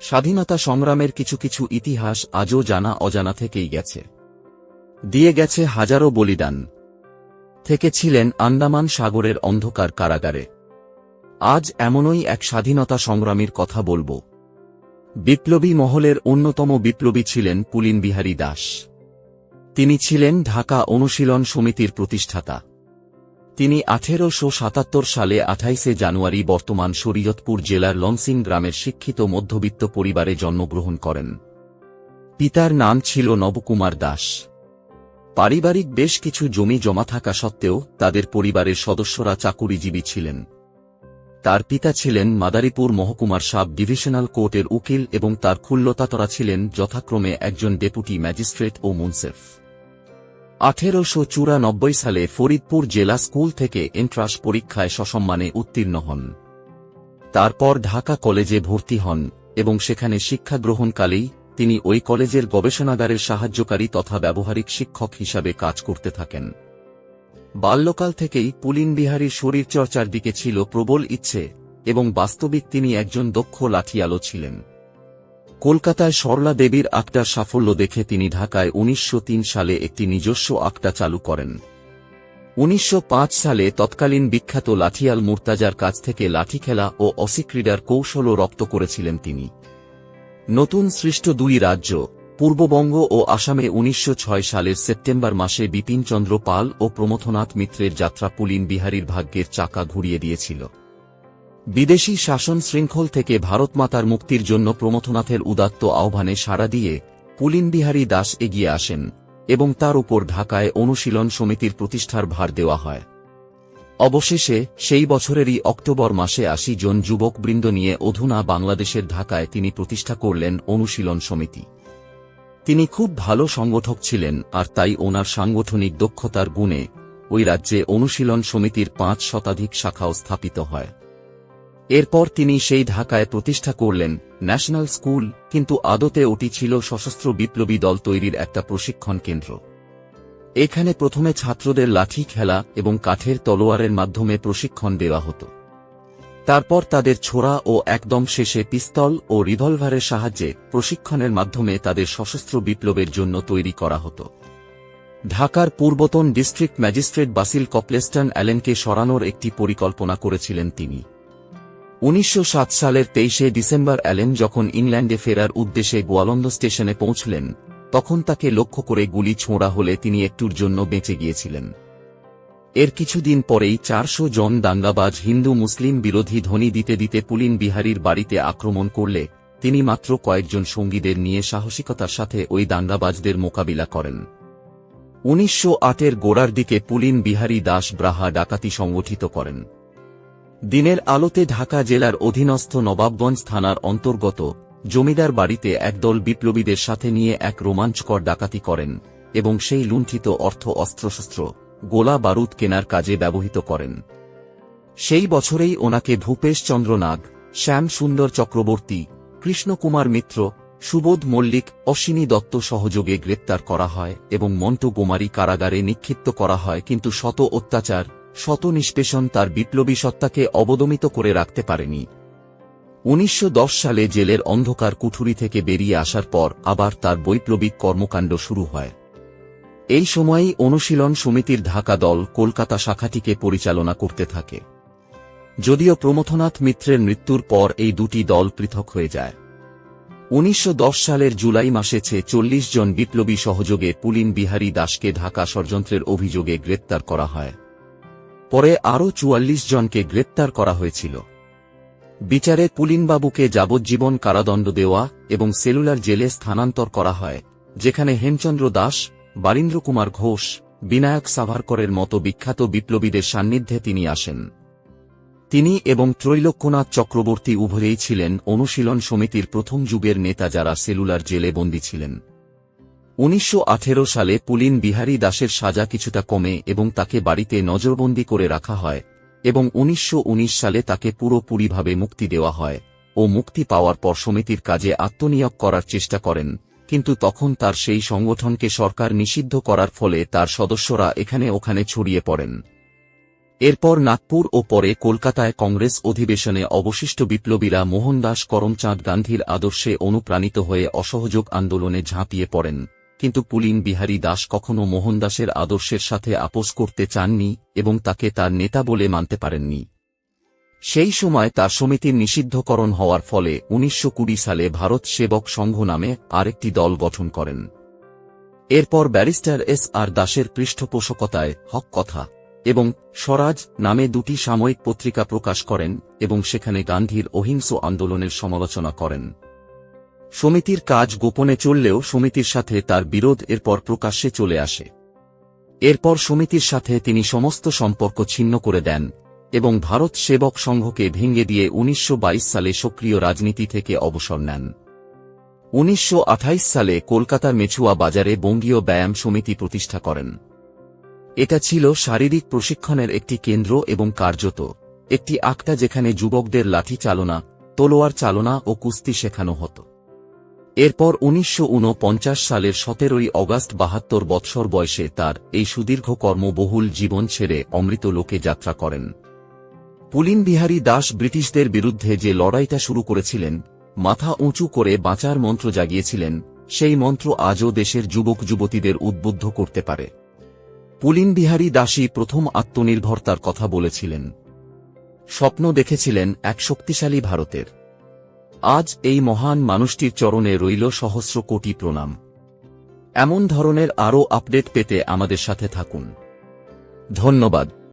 স্বাধীনতা সংগ্রামের কিছু কিছু ইতিহাস আজও জানা অজানা থেকেই গেছে। দিয়ে গেছে হাজারো বলিদান। থেকে ছিলেন আন্দামান সাগরের অন্ধকার কারাগারে। আজ এমনই এক স্বাধীনতা সংগ্রামীর কথা বলব। বিপ্লবী মহলের অন্যতম বিপ্লবী ছিলেন পুলিন বিহারী দাস। তিনি ছিলেন ঢাকা অনুশীলন সমিতির প্রতিষ্ঠাতা। তিনি আঠেরোশো সাতাত্তর সালে আঠাইশে জানুয়ারি বর্তমান শরীয়তপুর জেলার লংসিং গ্রামের শিক্ষিত মধ্যবিত্ত পরিবারে জন্মগ্রহণ করেন। পিতার নাম ছিল নবকুমার দাস। পারিবারিক বেশ কিছু জমি জমা থাকা সত্ত্বেও তাদের পরিবারের সদস্যরা চাকুরিজীবী ছিলেন। তার পিতা ছিলেন মাদারীপুর মহকুমার সাব ডিভিশনাল কোর্টের উকিল এবং তার খুল্লতাতরা ছিলেন যথাক্রমে একজন ডেপুটি ম্যাজিস্ট্রেট ও মুনসেফ। আঠেরোশো চুরানব্বই সালে ফরিদপুর জেলা স্কুল থেকে এন্ট্রাস পরীক্ষায় সসম্মানে উত্তীর্ণ হন। তারপর ঢাকা কলেজে ভর্তি হন এবং সেখানে শিক্ষা গ্রহণকালেই তিনি ওই কলেজের গবেষণাগারের সাহায্যকারী তথা ব্যবহারিক শিক্ষক হিসাবে কাজ করতে থাকেন। বাল্যকাল থেকেই পুলিন বিহারীর শরীরচর্চার দিকে ছিল প্রবল ইচ্ছে এবং বাস্তবিক তিনি একজন দক্ষ লাঠিয়ালো ছিলেন। কলকাতায় সরলা দেবীর আক্টার সাফল্য দেখে তিনি ঢাকায় উনিশশো তিন সালে একটি নিজস্ব আক্টা চালু করেন। উনিশশো পাঁচ সালে তৎকালীন বিখ্যাত লাঠিয়াল মুর্তাজার কাছ থেকে লাঠি খেলা ও অসিক্রীডার কৌশলও রপ্ত করেছিলেন তিনি। নতুন সৃষ্ট দুই রাজ্য, পূর্ববঙ্গ ও আসামে উনিশশো ছয় সালের সেপ্টেম্বর মাসে বিপিনচন্দ্র পাল ও প্রমথনাথ মিত্রের যাত্রা পুলিন বিহারীর ভাগ্যের চাকা ঘুরিয়ে দিয়েছিল। বিদেশি শাসন শৃঙ্খল থেকে ভারতমাতার মুক্তির জন্য প্রমথনাথের উদাত্ত আহ্বানে সাড়া দিয়ে পুলিন বিহারী দাস এগিয়ে আসেন এবং তার উপর ঢাকায় অনুশীলন সমিতির প্রতিষ্ঠার ভার দেওয়া হয়। অবশেষে সেই বছরেরই অক্টোবর মাসে আশি জন যুবকবৃন্দ নিয়ে অধুনা বাংলাদেশের ঢাকায় তিনি প্রতিষ্ঠা করলেন অনুশীলন সমিতি। তিনি খুব ভালো সংগঠক ছিলেন আর তাই ওনার সাংগঠনিক দক্ষতার গুণে ওই রাজ্যে অনুশীলন সমিতির পাঁচ শতাধিক শাখাও স্থাপিত হয়। এরপর তিনি সেই ঢাকায় প্রতিষ্ঠা করলেন ন্যাশনাল স্কুল, কিন্তু আদতে ওটি ছিল সশস্ত্র বিপ্লবী দল তৈরির একটা প্রশিক্ষণ কেন্দ্র। এখানে প্রথমে ছাত্রদের লাঠি খেলা এবং কাঠের তলোয়ারের মাধ্যমে প্রশিক্ষণ দেওয়া হতো। তারপর তাদের ছোড়া ও একদম শেষে পিস্তল ও রিভলভারের সাহায্যে প্রশিক্ষণের মাধ্যমে তাদের সশস্ত্র বিপ্লবের জন্য তৈরি করা হতো। ঢাকার পূর্বতন ডিস্ট্রিক্ট ম্যাজিস্ট্রেট বাসিল কপলেস্টন অ্যালেনকে সরানোর একটি পরিকল্পনা করেছিলেন তিনি। উনিশশো সাত সালের তেইশে ডিসেম্বর অ্যালেন যখন ইংল্যান্ডে ফেরার উদ্দেশ্যে গোয়ালন্দ স্টেশনে পৌঁছলেন, তখন তাকে লক্ষ্য করে গুলি ছোঁড়া হলে তিনি একটুর জন্য বেঁচে গিয়েছিলেন। এর কিছুদিন পরেই চারশো জন দাঙ্গাবাজ হিন্দু মুসলিম বিরোধী ধ্বনি দিতে দিতে পুলিন বিহারীর বাড়িতে আক্রমণ করলে, তিনি মাত্র কয়েকজন সঙ্গীদের নিয়ে সাহসিকতার সাথে ওই দাঙ্গাবাজদের মোকাবিলা করেন। উনিশশো আটের গোড়ার দিকে পুলিন বিহারী দাস ব্রাহা ডাকাতি সংগঠিত করেন। দিনের আলোতে ঢাকা জেলার অধীনস্থ নবাবগঞ্জ থানার অন্তর্গত জমিদার বাড়িতে একদল বিপ্লবীদের সাথে নিয়ে এক রোমাঞ্চকর ডাকাতি করেন এবং সেই লুণ্ঠিত অর্থ অস্ত্রশস্ত্র, গোলা বারুদ কেনার কাজে ব্যবহৃত করেন। সেই বছরেই ওনাকে ভূপেশ চন্দ্র নাগ, শ্যাম সুন্দর চক্রবর্তী, কৃষ্ণকুমার মিত্র, সুবোধ মল্লিক, অশ্বিনী দত্ত সহযোগে গ্রেপ্তার করা হয় এবং মন্টু বোমারি কারাগারে নিক্ষিপ্ত করা হয় কিন্তু শত অত্যাচার শত নিষ্পেষণ তার বিপ্লবী সত্তাকে অবদমিত করে রাখতে পারেনি। উনিশশো দশ সালে জেলের অন্ধকার কুঠুরি থেকে বেরিয়ে আসার পর আবার তার বৈপ্লবিক কর্মকাণ্ড শুরু হয়। এই সময়েই অনুশীলন সমিতির ঢাকা দল কলকাতা শাখাটিকে পরিচালনা করতে থাকে। যদিও প্রমথনাথ মিত্রের মৃত্যুর পর এই দুটি দল পৃথক হয়ে যায়। উনিশশো দশ সালের জুলাই মাসে ছে চল্লিশ জন বিপ্লবী সহযোগে পুলিন বিহারী দাসকে ঢাকা ষড়যন্ত্রের অভিযোগে গ্রেপ্তার করা হয়। পরে আরও চুয়াল্লিশ জনকে গ্রেপ্তার করা হয়েছিল। বিচারে পুলিনবাবুকে যাবজ্জীবন কারাদণ্ড দেওয়া এবং সেলুলার জেলে স্থানান্তর করা হয়, যেখানে হেমচন্দ্র দাস বারীন্দ্র কুমার ঘোষ, বিনায়ক সাভারকরের মতো বিখ্যাত বিপ্লবীদের সান্নিধ্যে তিনি আসেন। তিনি এবং ত্রৈলোক্যনাথ চক্রবর্তী উভয়েই ছিলেন অনুশীলন সমিতির প্রথম যুগের নেতা যারা সেলুলার জেলে বন্দী ছিলেন। উনিশশো আঠেরো সালে পুলিন বিহারী দাসের সাজা কিছুটা কমে এবং তাকে বাড়িতে নজরবন্দি করে রাখা হয় এবং উনিশশো উনিশ সালে তাকে পুরোপুরিভাবে মুক্তি দেওয়া হয় ও মুক্তি পাওয়ার পর সমিতির কাজে আত্মনিয়োগ করার চেষ্টা করেন, কিন্তু তখন তার সেই সংগঠনকে সরকার নিষিদ্ধ করার ফলে তার সদস্যরা এখানে ওখানে ছড়িয়ে পড়েন। এরপর নাগপুর ও পরে কলকাতায় কংগ্রেস অধিবেশনে অবশিষ্ট বিপ্লবীরা মোহনদাস করমচাঁদ গান্ধীর আদর্শে অনুপ্রাণিত হয়ে অসহযোগ আন্দোলনে ঝাঁপিয়ে পড়েন। কিন্তু পুলিন বিহারী দাস কখনও মোহনদাসের আদর্শের সাথে আপোষ করতে চাননি এবং তাকে তার নেতা বলে মানতে পারেননি। সেই সময় তার সমিতির নিষিদ্ধকরণ হওয়ার ফলে উনিশশো কুড়ি সালে ভারত সেবক সংঘ নামে আরেকটি দল গঠন করেন। এরপর ব্যারিস্টার এস আর দাসের পৃষ্ঠপোষকতায় হক কথা এবং স্বরাজ নামে দুটি সাময়িক পত্রিকা প্রকাশ করেন এবং সেখানে গান্ধীর অহিংস আন্দোলনের সমালোচনা করেন। সমিতির কাজ গোপনে চললেও সমিতির সাথে তার বিরোধ এরপর প্রকাশ্যে চলে আসে। এরপর সমিতির সাথে তিনি সমস্ত সম্পর্ক ছিন্ন করে দেন এবং ভারত সেবক সংঘকে ভেঙে দিয়ে উনিশশো বাইশ সালে সক্রিয় রাজনীতি থেকে অবসর নেন। উনিশশো সালে কলকাতার মেছুয়া বাজারে বঙ্গীয় ব্যায়াম সমিতি প্রতিষ্ঠা করেন। এটা ছিল শারীরিক প্রশিক্ষণের একটি কেন্দ্র এবং কার্যত একটি আখটা যেখানে যুবকদের লাঠি চালনা, তলোয়ার চালনা ও কুস্তি শেখানো হতো। এরপর উনিশশো ঊনপঞ্চাশ সালের সতেরোই অগাস্ট বাহাত্তর বৎসর বয়সে তার এই সুদীর্ঘ কর্মবহুল জীবন ছেড়ে অমৃত লোকে যাত্রা করেন। পুলিন বিহারী দাস ব্রিটিশদের বিরুদ্ধে যে লড়াইটা শুরু করেছিলেন, মাথা উঁচু করে বাঁচার মন্ত্র জাগিয়েছিলেন, সেই মন্ত্র আজও দেশের যুবক যুবতীদের উদ্বুদ্ধ করতে পারে। পুলিন বিহারী দাসী প্রথম আত্মনির্ভরতার কথা বলেছিলেন। স্বপ্ন দেখেছিলেন এক শক্তিশালী ভারতের। আজ এই মহান মানুষটির চরণে রইল সহস্র কোটি প্রণাম। এমন ধরনের আরও আপডেট পেতে আমাদের সাথে থাকুন। ধন্যবাদ।